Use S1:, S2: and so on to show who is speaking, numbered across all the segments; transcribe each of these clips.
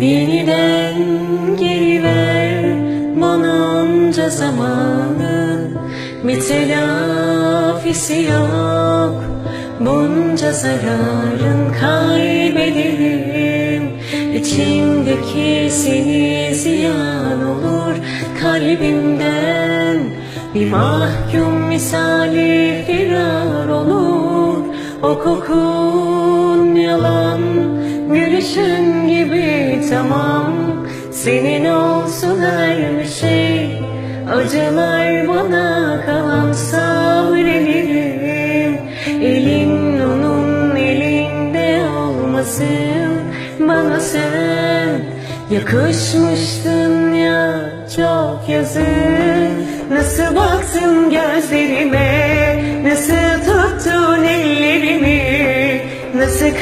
S1: Yeniden geri ver bana onca zamanı. Bir telafisi yok bunca zararın kaybederim İçimdeki seni ziyan olur kalbimden Bir mahkum misali firar olur. O kokun yalan tamam. Senin olsun her şey. Acılar bana kalan sabrederim Elin onun elinde olmasın. Bana sen yakışmıştın ya çok yazık. Nasıl baktın gözlerime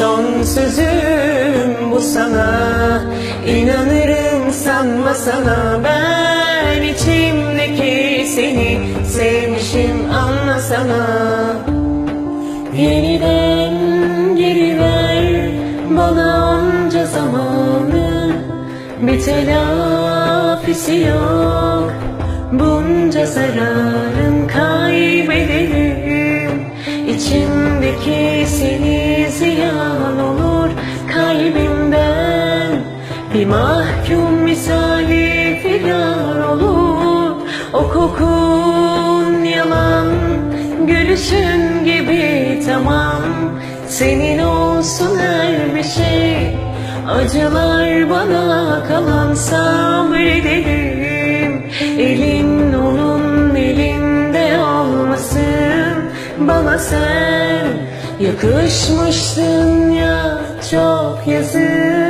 S1: Son sözüm bu sana İnanırım sanma sana. Ben içimdeki seni Sevmişim anlasana. Yeniden geri ver bana onca zamanı. Bir telafisi yok Bunca zararın kaybederim. İçimdeki seni mahkum misali firar olur. O kokun yalan Gülüşün gibi tamam. Senin olsun her bir şey Acılar bana kalan sabrederim Elin onun elinde olmasın Bana sen yakışmıştın ya çok yazık